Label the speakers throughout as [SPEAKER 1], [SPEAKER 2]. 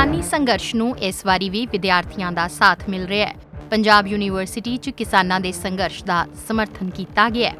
[SPEAKER 1] ਕਿਸਾਨੀ ਸੰਘਰਸ਼ ਨੂੰ ਇਸ ਵਾਰੀ ਵੀ ਵਿਦਿਆਰਥੀਆਂ ਦਾ ਸਾਥ ਮਿਲ ਰਿਹਾ ਹੈ। ਪੰਜਾਬ ਯੂਨੀਵਰਸਿਟੀ 'ਚ ਕਿਸਾਨਾਂ ਦੇ ਸੰਘਰਸ਼ ਦਾ ਸਮਰਥਨ ਕੀਤਾ ਗਿਆ ਹੈ।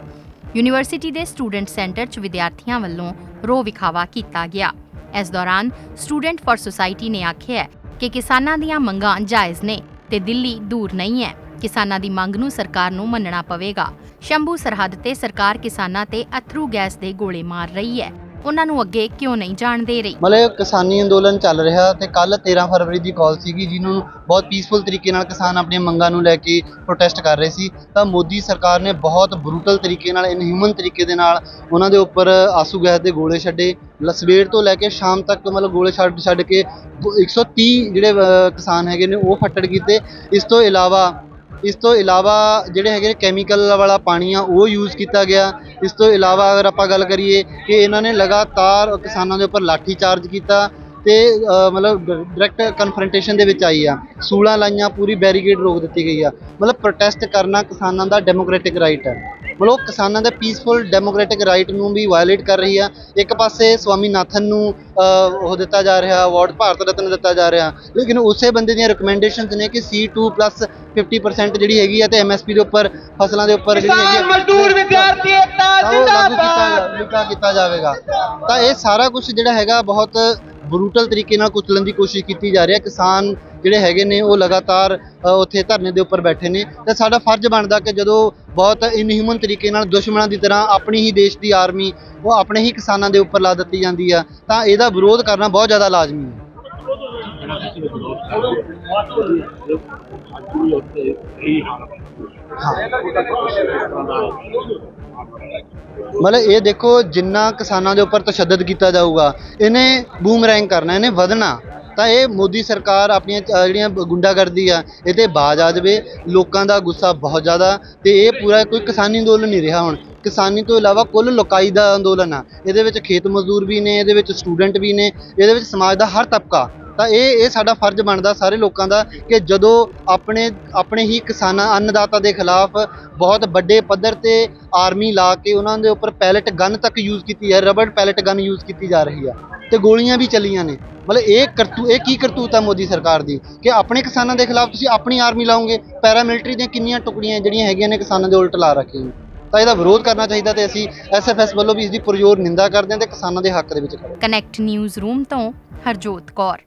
[SPEAKER 1] ਯੂਨੀਵਰਸਿਟੀ ਦੇ ਸਟੂਡੈਂਟ ਸੈਂਟਰ 'ਚ ਵਿਦਿਆਰਥੀਆਂ ਵੱਲੋਂ ਰੋ ਵਿਖਾਵਾ ਕੀਤਾ ਗਿਆ। ਇਸ ਦੌਰਾਨ ਸਟੂਡੈਂਟ ਫਾਰ ਸੁਸਾਇਟੀ ਨੇ ਆਖਿਆ ਕਿ ਕਿਸਾਨਾਂ ਦੀਆਂ ਮੰਗਾਂ ਜਾਇਜ਼ ਨੇ ਤੇ ਦਿੱਲੀ ਦੂਰ ਨਹੀਂ ਹੈ। ਕਿਸਾਨਾਂ ਦੀ ਮੰਗ ਨੂੰ ਸਰਕਾਰ ਨੂੰ ਮੰਨਣਾ ਪਵੇਗਾ। ਸ਼ੰਭੂ ਸਰਹੱਦ ਤੇ ਸਰਕਾਰ ਕਿਸਾਨਾਂ ਤੇ ਅਥਰੂ ਗੈਸ ਦੇ ਗੋਲੇ ਮਾਰ ਰਹੀ ਹੈ। ਉਹਨਾਂ ਨੂੰ ਅੱਗੇ ਕਿਉਂ ਨਹੀਂ ਜਾਣ ਦੇ ਰਹੀ?
[SPEAKER 2] ਮਤਲਬ ਕਿਸਾਨੀ ਅੰਦੋਲਨ ਚੱਲ ਰਿਹਾ ਤੇ ਕੱਲ 13 ਫਰਵਰੀ ਦੀ ਕਾਲ ਸੀਗੀ, ਜਿਹਨੂੰ ਬਹੁਤ ਪੀਸਫੁਲ ਤਰੀਕੇ ਨਾਲ ਕਿਸਾਨ ਆਪਣੀਆਂ ਮੰਗਾਂ ਨੂੰ ਲੈ ਕੇ ਪ੍ਰੋਟੈਸਟ ਕਰ ਰਹੇ ਸੀ। ਤਾਂ ਮੋਦੀ ਸਰਕਾਰ ਨੇ ਬਹੁਤ ਬਰੂਟਲ ਤਰੀਕੇ ਨਾਲ ਇਨਹਿਊਮਨ ਤਰੀਕੇ ਦੇ ਨਾਲ ਉਹਨਾਂ ਦੇ ਉੱਪਰ ਆਸੂ ਗੈਸ ਦੇ ਗੋਲੇ ਛੱਡੇ। ਲ- ਸਵੇਰ ਤੋਂ ਲੈ ਕੇ ਸ਼ਾਮ ਤੱਕ ਮਤਲਬ ਗੋਲੇ ਛੱਡ ਛੱਡ ਕੇ 130 ਜਿਹੜੇ ਕਿਸਾਨ ਹੈਗੇ ਨੇ ਉਹ ਫੱਟੜ ਕੀਤੇ। ਇਸ ਤੋਂ ਇਲਾਵਾ ਇਸ ਤੋਂ ਇਲਾਵਾ ਜਿਹੜੇ ਹੈਗੇ ਕੈਮੀਕਲ ਵਾਲਾ ਪਾਣੀ ਆ, ਉਹ ਯੂਜ਼ ਕੀਤਾ ਗਿਆ। ਇਸ ਤੋਂ ਇਲਾਵਾ ਅਗਰ ਆਪਾਂ ਗੱਲ ਕਰੀਏ ਕਿ ਇਹਨਾਂ ਨੇ ਲਗਾਤਾਰ ਕਿਸਾਨਾਂ ਦੇ ਉੱਪਰ ਲਾਠੀ ਚਾਰਜ ਕੀਤਾ ਤੇ ਮਤਲਬ ਡਾਇਰੈਕਟ ਕਨਫਰੰਟੇਸ਼ਨ ਦੇ ਵਿੱਚ ਆਈ ਆ। ਸੂਲਾਂ ਲਾਈਆਂ ਪੂਰੀ ਬੈਰੀਕੇਡ ਰੋਕ ਦਿੱਤੀ ਗਈ ਆ। ਮਤਲਬ ਪ੍ਰੋਟੈਸਟ ਕਰਨਾ ਕਿਸਾਨਾਂ ਦਾ ਡੈਮੋਕ੍ਰੈਟਿਕ ਰਾਈਟ ਹੈ ਮਤਲਬ ਕਿਸਾਨਾਂ ਦੇ ਪੀਸਫੁਲ ਡੈਮੋਕ੍ਰੈਟਿਕ ਰਾਈਟ ਨੂੰ ਵੀ ਵਾਇਲੇਟ ਕਰ ਰਹੀ ਆ। ਇੱਕ ਪਾਸੇ ਸਵਾਮੀਨਾਥਨ ਨੂੰ ਅ, ਉਹ ਦਿੱਤਾ ਜਾ ਰਿਹਾ ਅਵਾਰਡ ਭਾਰਤ ਰਤਨ ਦਿੱਤਾ ਜਾ ਰਿਹਾ। ਲੇਕਿਨ ਉਸੇ ਬੰਦੇ ਦੀਆਂ ਰეკਮੈਂਡੇਸ਼ਨਸ ਨੇ ਕਿ C2 50% ਜਿਹੜੀ ਹੈਗੀ ਆ ਤੇ MSP ਦੇ ਉੱਪਰ ਫਸਲਾਂ ਦੇ ਉੱਪਰ ਜਿਹੜੀ ਹੈਗੀ ਆ,
[SPEAKER 3] ਮਜ਼ਦੂਰ ਵਿਦਿਆਰਥੀ ਏਕਤਾ ਜਿੰਦਾਬਾਦ
[SPEAKER 2] ਕੀਤਾ ਜਾਵੇਗਾ। ਤਾਂ ਇਹ ਸਾਰਾ ਕੁਝ ਜਿਹੜਾ ਹੈਗਾ ਬਹੁਤ ਬਰੂਟਲ ਤਰੀਕੇ ਨਾਲ ਕੁਚਲਣ ਦੀ ਕੋਸ਼ਿਸ਼ ਕੀਤੀ ਜਾ ਰਹੀ ਹੈ। ਕਿਸਾਨ ਜਿਹੜੇ ਹੈਗੇ ਨੇ, ਉਹ ਲਗਾਤਾਰ ਉੱਥੇ ਧਰਨੇ ਦੇ ਉੱਪਰ ਬੈਠੇ ਨੇ। ਤਾਂ ਸਾਡਾ ਫਰਜ਼ ਬਣਦਾ ਕਿ ਜਦੋਂ ਬਹੁਤ ਇਨਹਿਊਮਨ ਤਰੀਕੇ ਨਾਲ ਦੁਸ਼ਮਣਾਂ ਦੀ ਤਰ੍ਹਾਂ ਆਪਣੀ ਹੀ ਦੇਸ਼ ਦੀ ਆਰਮੀ ਉਹ ਆਪਣੇ ਹੀ ਕਿਸਾਨਾਂ ਦੇ ਉੱਪਰ ਲਾ ਦਿੱਤੀ ਜਾਂਦੀ ਆ, ਤਾਂ ਇਹਦਾ ਵਿਰੋਧ ਕਰਨਾ ਬਹੁਤ ਜ਼ਿਆਦਾ ਲਾਜ਼ਮੀ ਹੈ। ਮਤਲਬ ਇਹ ਦੇਖੋ ਜਿੰਨਾ ਕਿਸਾਨਾਂ ਦੇ ਉੱਪਰ ਤਸ਼ੱਦਦ ਕੀਤਾ ਜਾਊਗਾ ਇਹਨੇ ਬੂਮਰੈਂਗ ਕਰਨਾ ਇਹਨੇ ਵਧਣਾ। ਤਾਂ ਇਹ ਮੋਦੀ ਸਰਕਾਰ ਆਪਣੀਆਂ ਅ, ਜਿਹੜੀਆਂ ਗੁੰਡਾਗਰਦੀ ਆ ਇਹ ਤੇ ਬਾਜ਼ ਆ ਜਾਵੇ। ਲੋਕਾਂ ਦਾ ਗੁੱਸਾ ਬਹੁਤ ਜ਼ਿਆਦਾ ਤੇ ਇਹ ਪੂਰਾ ਕੋਈ ਕਿਸਾਨੀ ਅੰਦੋਲਨ ਨਹੀਂ ਰਿਹਾ ਹੁਣ। ਕਿਸਾਨੀ ਤੋਂ ਇਲਾਵਾ ਕੁੱਲ ਲੋਕਾਈ ਦਾ ਅੰਦੋਲਨ ਆ। ਇਹਦੇ ਵਿੱਚ ਖੇਤ ਮਜ਼ਦੂਰ ਵੀ ਨੇ ਇਹਦੇ ਵਿੱਚ ਸਟੂਡੈਂਟ ਵੀ ਨੇ ਇਹਦੇ ਵਿੱਚ ਸਮਾਜ ਦਾ ਹਰ ਤਬਕਾ ਤਾਂ ਇਹ ਇਹ ਸਾਡਾ ਫਰਜ਼ ਬਣਦਾ ਸਾਰੇ ਲੋਕਾਂ ਦਾ ਕਿ ਜਦੋਂ ਆਪਣੇ ਆਪਣੇ ਹੀ ਕਿਸਾਨਾਂ ਅੰਨਦਾਤਾ ਦੇ ਖਿਲਾਫ ਬਹੁਤ ਵੱਡੇ ਪੱਧਰ ਤੇ ਆਰਮੀ ਲਾ ਕੇ ਉਹਨਾਂ ਦੇ ਉੱਪਰ ਪੈਲਟ ਗਨ ਤੱਕ ਯੂਜ਼ ਕੀਤੀ ਹੈ ਰਬੜ ਪੈਲਟ ਗਨ ਯੂਜ਼ ਕੀਤੀ ਜਾ ਰਹੀ ਆ ਤੇ ਗੋਲੀਆਂ ਵੀ ਚੱਲੀਆਂ ਨੇ। ਮਤਲਬ ਇਹ ਕਰਤੂ, ਇਹ ਕੀ ਕਰਤੂਤ ਆ ਮੋਦੀ ਸਰਕਾਰ ਦੀ ਕਿ ਆਪਣੇ ਕਿਸਾਨਾਂ ਦੇ ਖਿਲਾਫ ਤੁਸੀਂ ਆਪਣੀ ਆਰਮੀ ਲਾਓਗੇ, ਪੈਰਾਮਿਲਟਰੀ ਦੀਆਂ ਕਿੰਨੀਆਂ ਟੁਕੜੀਆਂ ਜਿਹੜੀਆਂ ਹੈਗੀਆਂ ਨੇ ਕਿਸਾਨਾਂ ਦੇ ਉਲਟ ਲਾ ਰੱਖੀਆਂ ਨੇ। ਤਾਂ ਇਹਦਾ ਵਿਰੋਧ ਕਰਨਾ ਚਾਹੀਦਾ ਤੇ ਅਸੀਂ ਐਸਐਫਐਸ ਵੱਲੋਂ ਵੀ ਇਸ ਦੀ ਪੁਰਜ਼ੋਰ ਨਿੰਦਾ ਕਰਦੇ ਹਾਂ ਤੇ ਕਿਸਾਨਾਂ ਦੇ ਹੱਕ ਦੇ ਵਿੱਚ ਖੜੇ
[SPEAKER 1] ਕਨੈਕਟ ਨਿਊਜ਼ ਰੂਮ ਤੋਂ ਹਰਜੋਤ ਕੌਰ।